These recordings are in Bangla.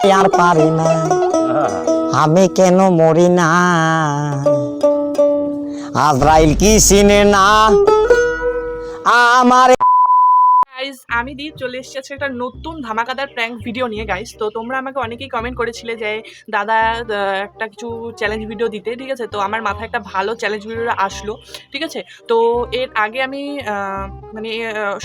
আর পারি না। আমি কেন মরি না? আজরাইল কি চিনে না? আমার আমি দিয়ে চলে এসেছি একটা নতুন ধামাকাদার প্র্যাঙ্ক ভিডিও নিয়ে গাইস তো তোমরা আমাকে অনেকেই কমেন্ট করেছিলে যে, দাদা একটা কিছু চ্যালেঞ্জ ভিডিও দিতে। ঠিক আছে? তো আমার মাথায় একটা ভালো চ্যালেঞ্জ ভিডিও আসলো। ঠিক আছে? তো এর আগে আমি মানে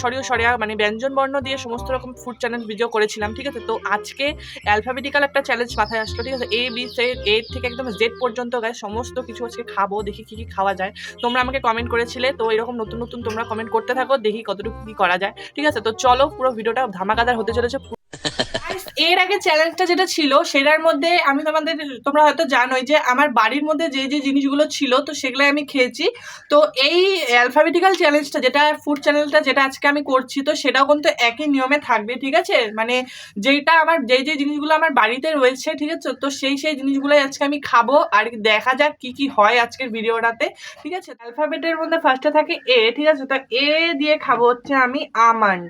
সরিয়ে সরিয়া মানে ব্যঞ্জন বর্ণ দিয়ে সমস্ত রকম ফুড চ্যালেঞ্জ ভিডিও করেছিলাম। ঠিক আছে? তো আজকে অ্যালফাবেটিক্যাল একটা চ্যালেঞ্জ মাথায় আসলো। ঠিক আছে? এ বি সে এ থেকে একদম জেড পর্যন্ত গায়ে সমস্ত কিছু আজকে খাব, দেখি কী কী খাওয়া যায়। তোমরা আমাকে কমেন্ট করেছিলে, তো এরকম নতুন নতুন তোমরা কমেন্ট করতে থাকো, দেখি কতটুকু কী করা যায়। ঠিক আছে? তো চলো পুরো ভিডিওটা ধামাকাদার হতে চলেছে এর আগে চ্যালেঞ্জটা যেটা ছিল, সেটার মধ্যে আমি তোমাদের, তোমরা হয়তো জানোই যে আমার বাড়ির মধ্যে যে যে জিনিসগুলো ছিল, তো সেগুলো আমি খেয়েছি। তো এই অ্যালফাবেটিক্যাল চ্যালেঞ্জটা যেটা ফুড চ্যানেলটা যেটা আজকে আমি করছি, তো সেটাও কিন্তু একই নিয়মে থাকবে, ঠিক আছে? মানে যেটা আমার যে যে জিনিসগুলো আমার বাড়িতে রয়েছে, ঠিক আছে? তো সেই সেই জিনিসগুলোই আজকে আমি খাব, আর দেখা যাক কি কি হয় আজকের ভিডিওটাতে, ঠিক আছে? অ্যালফাবেটের মধ্যে ফার্স্টে থাকে এ ঠিক আছে? তো এ দিয়ে খাব হচ্ছে আমি আমান্ড।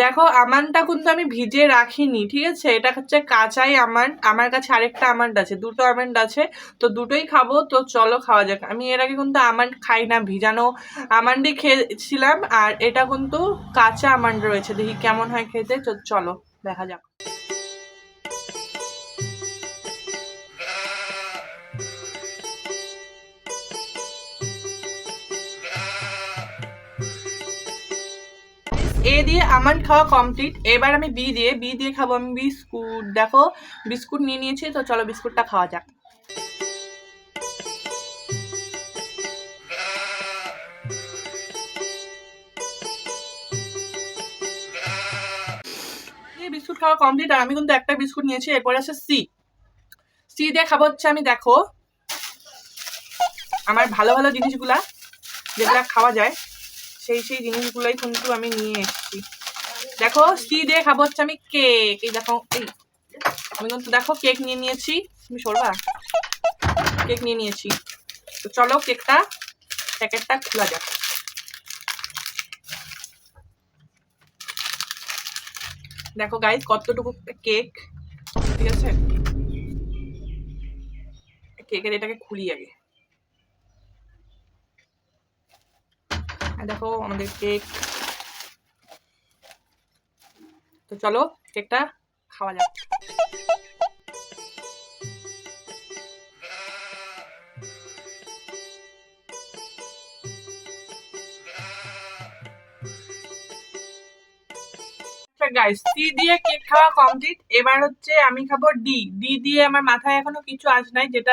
দেখো, আমানটা কিন্তু আমি ভিজে রাখিনি, ঠিক আছে? এটা হচ্ছে কাঁচাই আমান্ড আমার কাছে আরেকটা আমান্ড আছে, দুটো আমান্ড আছে, তো দুটোই খাব, তো চলো খাওয়া যাক। আমি এর আগে কিন্তু আমান্ড খাই না, ভিজানো আমান্ডই খেয়েছিলাম, আর এটা কিন্তু কাঁচা আমান্ড রয়েছে। দেখি কেমন হয় খেতে, তো চলো, দেখা যাক। এ দিয়ে আমার খাওয়া কমপ্লিট এবার আমি বি দিয়ে বি দিয়ে খাব আমি বিস্কুট। দেখো, বিস্কুট নিয়ে নিয়েছি, তো চলো বিস্কুটটা খাওয়া যাক। বিস্কুট খাওয়া কমপ্লিট আর আমি কিন্তু একটা বিস্কুট নিয়েছি, এরপরে আছে সি সি দিয়ে খাব হচ্ছে আমি, দেখো, আমার ভালো ভালো জিনিসগুলা, যেগুলা খাওয়া যায়। সেই সেই জিনিসগুলোই কিন্তু আমি নিয়ে এসেছি। দেখো সি দিয়ে খাব হচ্ছে আমি কেক এই দেখো, এই, আমি কিন্তু দেখো কেক নিয়ে নিয়েছি। তুমি সরবা? কেক নিয়ে নিয়েছি। তো চলো কেকটা প্যাকেটটা খোলা যাক। দেখো গাইজ কতটুকু কেক ঠিক আছে? কেকের এটাকে খুলি আগে আর দেখো আমাদের কেক। তো চলো কেকটা খাওয়া যাক। গাইস সি দিয়ে কেক খাওয়া কমপ্লিট এবার হচ্ছে আমি খাব ডি ডি দিয়ে আমার মাথায় এখনও কিছু আস নাই, যেটা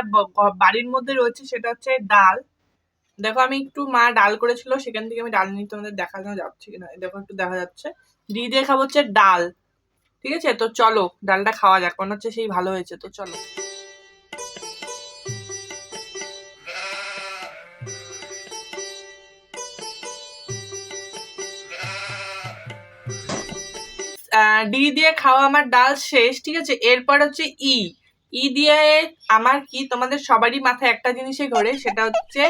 বাড়ির মধ্যে রয়েছে, সেটা হচ্ছে ডাল। দেখো আমি একটু মা ডাল করেছিল, সেখান থেকে আমি ডাল নিয়ে তোমাদের দেখানো যাচ্ছে কিনা। দেখো একটু দেখা যাচ্ছে। ডি দিয়ে খাব হচ্ছে ডাল, ঠিক আছে? তো চলো, ডালটা খাওয়া যাক, মনে হচ্ছে সেই ভালো হয়েছে, তো চলো। ডি দিয়ে খাওয়া আমার ডাল শেষ, ঠিক আছে? এরপর হচ্ছে ই। ই দিয়ে আমার কি? তোমাদের সবারই মাথায় একটা জিনিসে ঘোরে, সেটা হচ্ছে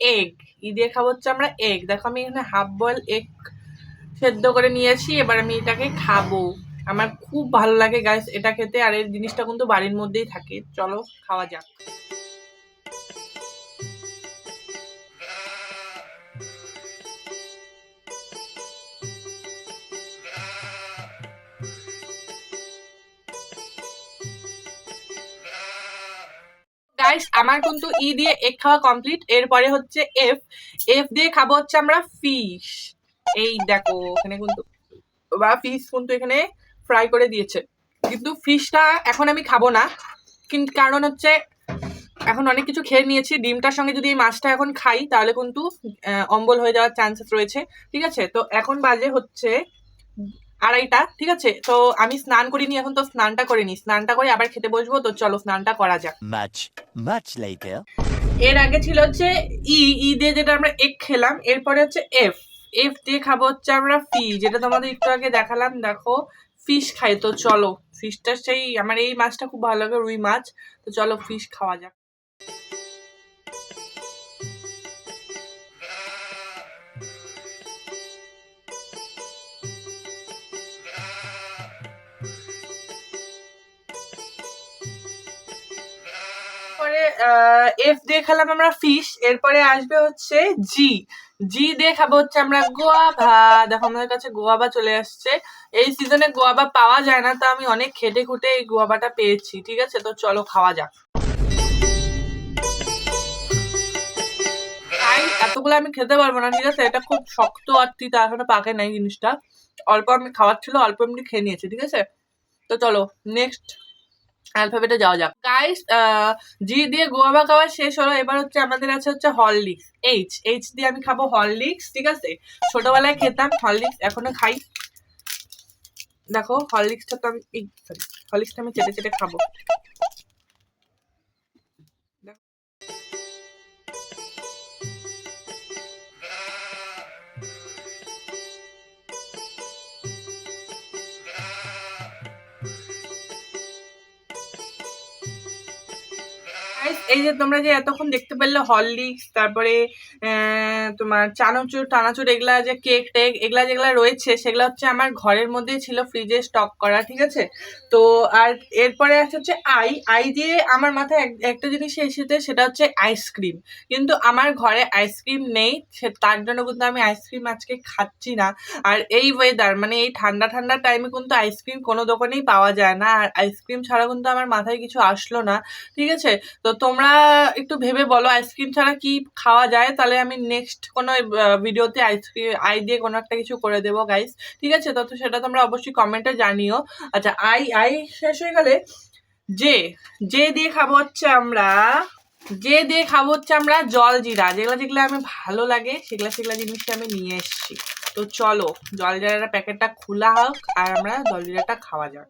এগ ই দিয়ে খাব হচ্ছে আমরা এগ দেখো আমি এখানে হাফ বয়েল এগ সেদ্ধ করে নিয়েছি, এবার আমি এটাকে খাব। আমার খুব ভালো লাগে গাইস এটা খেতে, আর এই জিনিসটা কিন্তু বাড়ির মধ্যেই থাকে। চলো, খাওয়া যাক। গাইস আমার কিন্তু ই দিয়ে এগ খাওয়া কমপ্লিট এরপরে হচ্ছে এফ এফ দিয়ে খাব হচ্ছে আমরা ফিশ এই দেখো, এখানে কিন্তু বা ফিশ কিন্তু এখানে ফ্রাই করে দিয়েছে। কিন্তু ফিশটা এখন আমি খাব না কিন্তু কারণ হচ্ছে এখন অনেক কিছু খেয়ে নিয়েছি, ডিমটার সঙ্গে যদি এই মাছটা এখন খাই, তাহলে কিন্তু অম্বল হয়ে যাওয়ার চান্সেস রয়েছে, ঠিক আছে? তো এখন বাজে হচ্ছে আড়াইটা ঠিক আছে? তো আমি স্নান করিনি এখন তো স্নানটা করিনি স্নানটা করে আবার খেতে বসবো তো চলো স্নানটা করা যাক. এর আগে ছিল হচ্ছে ই ই দিয়ে যেটা আমরা এগ খেলাম এরপরে হচ্ছে এফ এফ দিয়ে খাব হচ্ছে আমরা ফি যেটা তোমাদের একটু আগে দেখালাম দেখো ফিশ খাই তো চলো। ফিশটা সেই আমার এই মাছটা খুব ভালো লাগে রুই মাছ। তো চলো ফিশ খাওয়া যাক। এফ দিয়ে খেলাম আমরা ফিশ এরপরে আসবে হচ্ছে জি জি দিয়ে খাব হচ্ছে আমরা গোয়াভা। দেখো, আমাদের কাছে গোয়াভা চলে আসছে। এই সিজনে গোয়াভা পাওয়া যায় না, তো আমি অনেক খেটে খুটে এই গোয়াভাটা পেয়েছি, ঠিক আছে? তো চলো, খাওয়া যাক। এতগুলো আমি খেতে পারব না, ঠিক আছে? এটা খুব শক্ত আর তিতা এখনও পাকে নাই জিনিসটা। অল্প আমি খাওয়ার ছিল, অল্প এমনি খেয়ে নিয়েছি, ঠিক আছে? তো চলো নেক্সট অ্যালফাবেটে যাওয়া যাক। গাইস জি দিয়ে গোয়াবা খাওয়া শেষ হলো। এবার হচ্ছে আমাদের আছে হচ্ছে হরলিক্স এইচ এইচ দিয়ে আমি খাব হরলিক্স ঠিক আছে? ছোটবেলায় খেতাম হরলিক্স এখনও খাই। দেখো হরলিক্সটা তো আমি সরি হরলিক্সটা আমি চেটে চেটে খাব। এই যে তোমরা যে এতক্ষণ দেখতে পেলে হরলিক্স তারপরে তোমার চানাচুর, টানাচুর, এগুলা যে কেক টেক, এগুলা যেগুলা রয়েছে, সেগুলা হচ্ছে আমার ঘরের মধ্যেই ছিল ফ্রিজে স্টক করা, ঠিক আছে? তো আর এরপরে আছে হচ্ছে আই আই দিয়ে আমার মাথায় এক- একটা জিনিস এসেছে, সেটা হচ্ছে আইসক্রিম। কিন্তু আমার ঘরে আইসক্রিম নেই, সে- তার জন্য কিন্তু আমি আইসক্রিম আজকে খাচ্ছি না। আর এই ওয়েদার মানে এই ঠান্ডা ঠান্ডা টাইমে কিন্তু আইসক্রিম কোনো দোকানেই পাওয়া যায় না। আর আইসক্রিম ছাড়া কিন্তু আমার মাথায় কিছু আসলো না, ঠিক আছে? তো তোমরা একটু ভেবে বলো আইসক্রিম ছাড়া কি খাওয়া যায়? তাহলে আমি নেক্সট কোনো ভিডিওতে আইসক্রিম আই দিয়ে কোনো একটা কিছু করে দেবো গাইস ঠিক আছে? তো সেটা তোমরা অবশ্যই কমেন্টে জানিও। আচ্ছা আই আই শেষ হয়ে গেলে যে যে দিয়ে খাব হচ্ছে আমরা, যে দিয়ে খাব হচ্ছে আমরা জল জিরা। যেগুলো যেগুলো আমি ভালো লাগে, সেগুলা, সেগুলো জিনিসটা আমি নিয়ে এসেছি। তো চলো, জল জিরাটা প্যাকেটটা খোলা হোক আর আমরা জল জিরাটা খাওয়া যাক।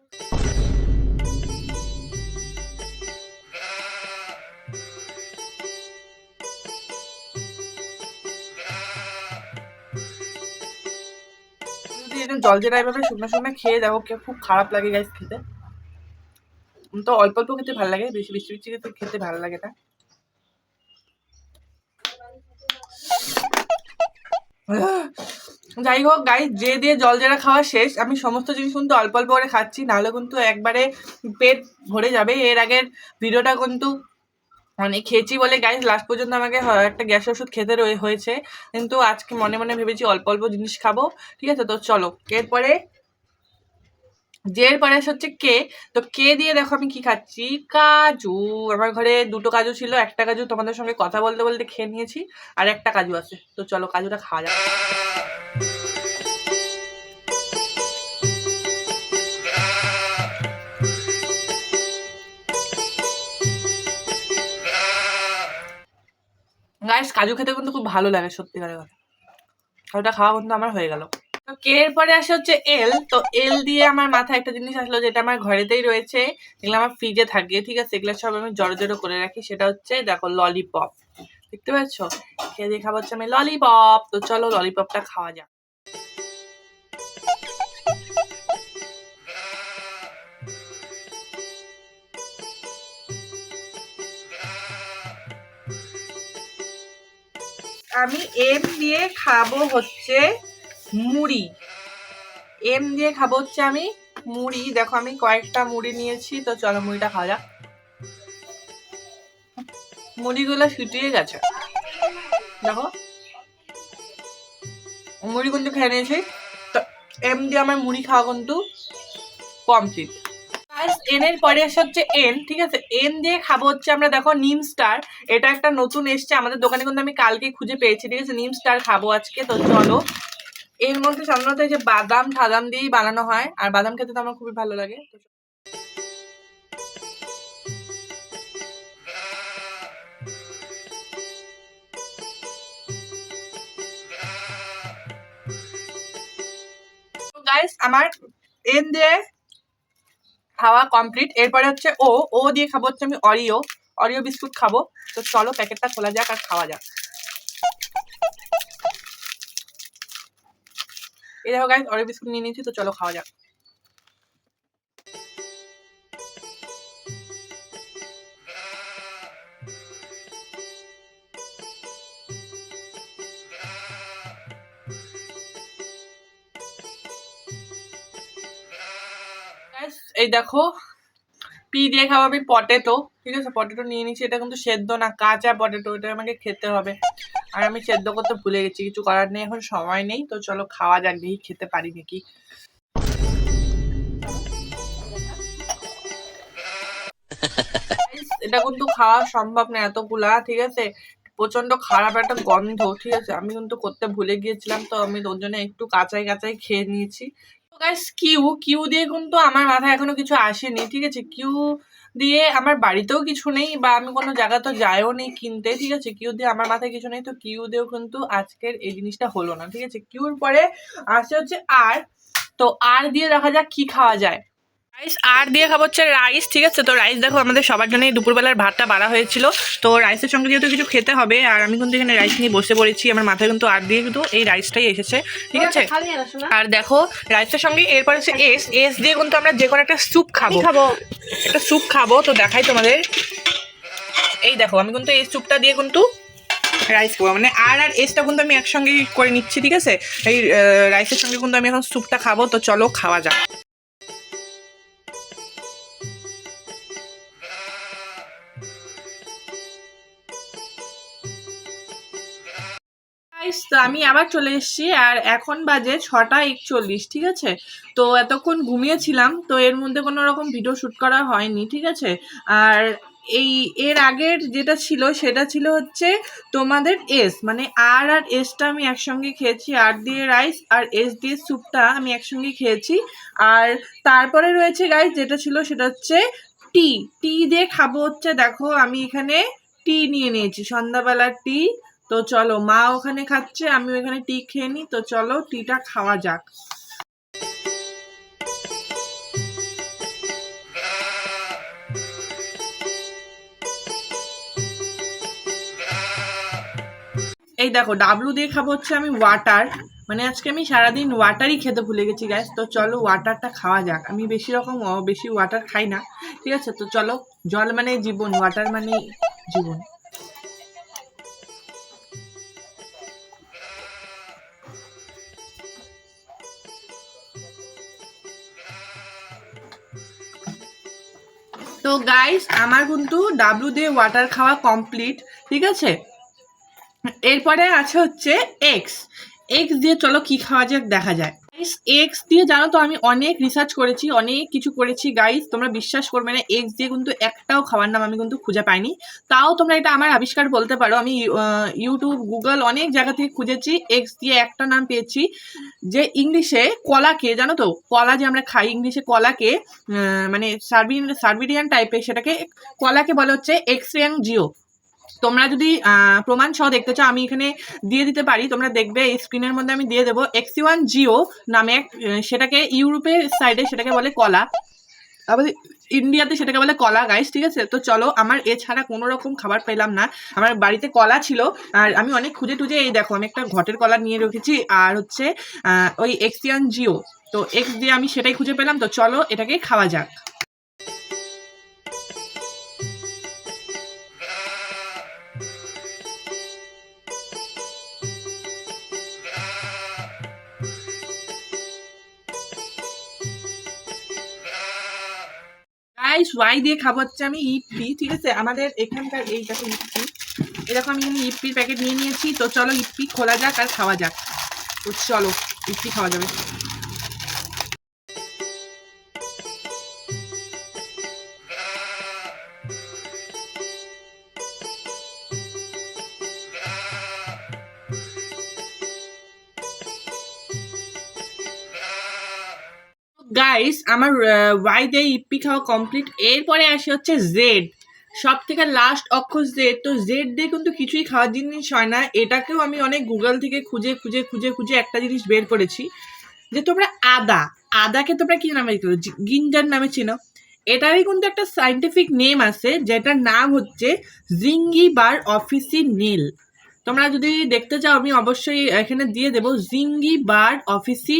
যদি জল জিরা এভাবে শুকনো শুকনো খেয়ে দেখো খুব খারাপ লাগে গাইস খেতে। তো অল্প অল্প খেতে ভালো লাগে, বেশি বেশি বেশি খেতে খেতে ভালো লাগে না যাই হোক গাই যে দিয়ে জল জেরা খাওয়া শেষ, আমি সমস্ত জিনিস কিন্তু অল্প অল্প করে খাচ্ছি, নাহলে কিন্তু একবারে পেট ভরে যাবে। এর আগের ভিডিওটা কিন্তু অনেক খেয়েছি বলে গাইস লাস্ট পর্যন্ত আমাকে একটা গ্যাস ওষুধ খেতে রয়ে, হয়েছে। কিন্তু আজকে মনে মনে ভেবেছি অল্প অল্প জিনিস খাব। ঠিক আছে? তো চলো, এরপরে যে এরপরে আসে হচ্ছে কে, তো কে দিয়ে দেখো আমি কি খাচ্ছি? কাজু। আমার ঘরে দুটো কাজু ছিল, একটা কাজু তোমাদের সঙ্গে কথা বলতে বলতে খেয়ে নিয়েছি, আর একটা কাজু আছে। তো চলো, কাজুটা খাওয়া যাক। গাইস কাজু খেতে কিন্তু খুব ভালো লাগে সত্যিকারের কথা ওটা খাওয়া কিন্তু আমার হয়ে গেল। তো কে এর পরে আসে হচ্ছে এল তো এল দিয়ে আমার মাথায় একটা জিনিস আসলো যেটা আমার ঘরেতেই রয়েছে, যেগুলো আমার ফ্রিজে থাকে, ঠিক আছে? এগুলো সব আমি জড়ো জড়ো করে রাখি, সেটা হচ্ছে দেখো ললিপপ দেখতে পাচ্ছ? খেয়ে দিয়ে হচ্ছে আমি ললিপপ তো চলো ললিপপটা খাওয়া যাক। আমি এম দিয়ে খাব হচ্ছে মুড়ি। এম দিয়ে খাব হচ্ছে আমি মুড়ি। দেখো আমি কয়েকটা মুড়ি নিয়েছি, তো চলো মুড়িটা খাওয়া যাক। মুড়িগুলো শুটিয়ে গেছে। দেখো। মুড়ি কিন্তু খেয়ে নিয়েছি। তো এম দিয়ে আমার মুড়ি খাওয়া কিন্তু কমপ্লিট এন এর পরে আসে হচ্ছে এন ঠিক আছে? এন দিয়ে খাব হচ্ছে আমরা, দেখো, নিম স্টার এটা একটা নতুন এসছে, আমাদের দোকানে কিন্তু আমি কালকে খুঁজে পেয়েছি, ঠিক আছে? নিম স্টার খাব আজকে, তো চলো। এর মধ্যে সাধারণত এই যে বাদাম, ঠাদাম দিয়েই বানানো হয়, আর বাদাম খেতে তো আমার খুবই ভালো লাগে। গাইস আমার এন দিয়ে খাওয়া কমপ্লিট এরপরে হচ্ছে ও ও দিয়ে খাব হচ্ছে আমি অরিও অরিও বিস্কুট খাব। তো চলো প্যাকেটটা খোলা যাক আর খাওয়া যাক। এই দেখো গাইজ অরিও বিস্কুট নিয়ে নিয়েছি, তো চলো খাওয়া যাক। দেখো, পি দিয়ে আমি পটেটো ঠিক আছে? পটেটো নিয়ে নিচ্ছি, এটা কিন্তু সেদ্ধ না, কাঁচা পটেটো এটা আমাকে খেতে হবে। আর আমি সেদ্ধ করতে ভুলে গেছি, কিছু করার নেই, এখন সময় নেই, তো চলো খাওয়া যাক, দেখি খেতে পারি নাকি। এটা কিন্তু খাওয়া সম্ভব না এতগুলা, ঠিক আছে? প্রচণ্ড খারাপ একটা গন্ধ, ঠিক আছে? আমি কিন্তু করতে ভুলে গিয়েছিলাম, তো আমি ওর জন্য একটু কাঁচাই কাঁচাই খেয়ে নিয়েছি। গাইস কিউ কিউ দিয়ে কিন্তু আমার মাথায় এখনও কিছু আসেনি, ঠিক আছে? কিউ দিয়ে আমার বাড়িতেও কিছু নেই বা আমি কোনো জায়গা তো যাইও নেই কিনতে, ঠিক আছে? কিউ দিয়ে আমার মাথায় কিছু নেই, তো কিউ দিয়েও কিন্তু আজকের এই জিনিসটা হলো না, ঠিক আছে? কিউর পরে আসে হচ্ছে আর তো আর দিয়ে দেখা যাক কি খাওয়া যায়। রাইস আর দিয়ে খাব হচ্ছে রাইস ঠিক আছে? তো রাইস দেখো আমাদের সবার জন্যই দুপুরবেলার ভাতটা বাড়া হয়েছিল। তো রাইসের সঙ্গে যেহেতু কিছু খেতে হবে আর আমি কিন্তু এখানে রাইস নিয়ে বসে পড়েছি আমার মাথায় কিন্তু আর দিয়ে কিন্তু এই রাইসটাই এসেছে ঠিক আছে? আর দেখো রাইসের সঙ্গে এরপর হচ্ছে এস এস দিয়ে কিন্তু আমরা যে কোনো একটা স্যুপ খাব। খাব? একটা স্যুপ খাব তো দেখাই তোমাদের। এই দেখো আমি কিন্তু এই স্যুপটা দিয়ে কিন্তু রাইস খাব। মানে আর আর এসটা কিন্তু আমি একসঙ্গে করে নিচ্ছি ঠিক আছে? এই রাইসের সঙ্গে কিন্তু আমি এখন স্যুপটা খাব তো চলো খাওয়া যাক। তো আমি আবার চলে এসেছি আর এখন বাজে ছটা একচল্লিশ, ঠিক আছে? তো এতক্ষণ ঘুমিয়েছিলাম, তো এর মধ্যে কোনো রকম ভিডিও শ্যুট করা হয়নি, ঠিক আছে? আর এই, এর আগের যেটা ছিল, সেটা ছিল হচ্ছে তোমাদের এস মানে আর আর এসটা আমি একসঙ্গে খেয়েছি আর দিয়ে রাইস আর এস দিয়ে স্যুপটা আমি একসঙ্গে খেয়েছি। আর তারপরে রয়েছে গাইস যেটা ছিল সেটা হচ্ছে টি টি দিয়ে খাব হচ্ছে, দেখো আমি এখানে টি নিয়ে নিয়েছি, সন্ধ্যাবেলার টি তো চলো, মা ওখানে খাচ্ছে, আমি ওখানে টি খেয়ে নিই, তো চলো টিটা খাওয়া যাক। এই দেখো ডাবলু দিয়ে খাব হচ্ছে আমি ওয়াটার মানে আজকে আমি সারাদিন ওয়াটারই খেতে ভুলে গেছি গ্যাস তো চলো ওয়াটারটা খাওয়া যাক। আমি বেশি রকম বেশি ওয়াটার খাই না, ঠিক আছে? তো চলো, জল মানে জীবন ওয়াটার মানে জীবন। তো গাইস আমার কিন্তু ডাবলু দিয়ে ওয়াটার খাওয়া কমপ্লিট ঠিক আছে? এরপরে আছে হচ্ছে এক্স এক্স দিয়ে চলো কি খাওয়া যাক, দেখা যায় এক্স দিয়ে জানো তো আমি অনেক রিসার্চ করেছি, অনেক কিছু করেছি। গাইস তোমরা বিশ্বাস করবে না এক্স দিয়ে কিন্তু একটাও খাবার নাম আমি কিন্তু খুঁজে পাইনি। তাও তোমরা এটা আমার আবিষ্কার বলতে পারো। আমি ইউটিউব গুগল অনেক জায়গা থেকে খুঁজেছি এক্স দিয়ে একটা নাম পেয়েছি যে ইংলিশে কলাকে, জানো তো, কলা যে আমরা খাই, ইংলিশে কলাকে মানে সার্বিয়ান সার্বিডিয়ান টাইপের সেটাকে কলাকে বলা হচ্ছে এক্সরিয়ান জিও তোমরা যদি প্রমাণ সহ দেখতে চাও, আমি এখানে দিয়ে দিতে পারি। তোমরা দেখবে এই স্ক্রিনের মধ্যে আমি দিয়ে দেবো এক্সি ওয়ান জিও নামে সেটাকে ইউরোপের সাইডে সেটাকে বলে কলা। ইন্ডিয়াতে সেটাকে বলে কলা গাইস ঠিক আছে? তো চলো, আমার এছাড়া কোনো রকম খাবার পেলাম না। আমার বাড়িতে কলা ছিল, আর আমি অনেক খুঁজে টুজে, এই দেখো, আমি একটা ঘটের কলা নিয়ে রেখেছি, আর হচ্ছে ওই এক্সিয়ান জিও তো এক্স দিয়ে আমি সেটাই খুঁজে পেলাম, তো চলো, এটাকে খাওয়া যাক। ওয়াই দিয়ে খাব হচ্ছে আমি ইপি, ঠিক আছে? আমাদের এখানকার এই দেখো ইপি। এরকম আমি এখানে ইপির প্যাকেট নিয়ে নিয়েছি। তো চলো ইপি খোলা যাক আর খাওয়া যাক। তো চলো, ইপি খাওয়া যাবে। গাইস আমার ওয়াই দিয়ে ইপি খাওয়া কমপ্লিট এরপরে আসে হচ্ছে জেড সব থেকে লাস্ট অক্ষর জেড তো জেড দিয়ে কিন্তু কিছুই খাওয়ার জিনিস হয় না। এটাকেও আমি অনেক গুগল থেকে খুঁজে খুঁজে খুঁজে খুঁজে একটা জিনিস বের করেছি যে তোমরা আদা, আদাকে তোমরা কি নামে গিঞ্জার নামে চিনো। এটারই কিন্তু একটা সাইন্টিফিক নেম আছে, যেটার নাম হচ্ছে জিঙ্গি বার অফিসি নীল তোমরা যদি দেখতে চাও, আমি অবশ্যই এখানে দিয়ে দেবো। জিঙ্গি বার অফিসি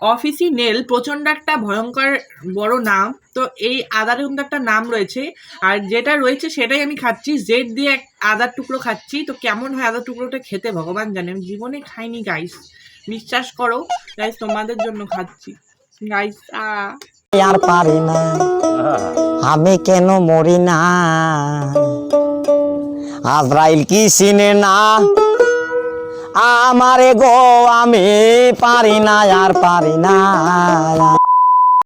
অফিসি নেল প্রচণ্ড একটা ভয়ঙ্কর বড় নাম। তো এই আদার কিন্তু একটা নাম রয়েছে। আর যেটা রয়েছে সেটাই আমি খাচ্ছি। জেড দিয়ে এক আদার টুকরো খাচ্ছি। তো কেমন হয় আদার টুকরোটা খেতে ভগবান জানে। আমি জীবনে খাইনি গাইস বিশ্বাস করো গাইস তোমাদের জন্য খাচ্ছি। গাইস আর পারি না। আমি কেন মরি না? আজরাইল কি সিনে না? আমারে গো আমি পারি না আর পারি না।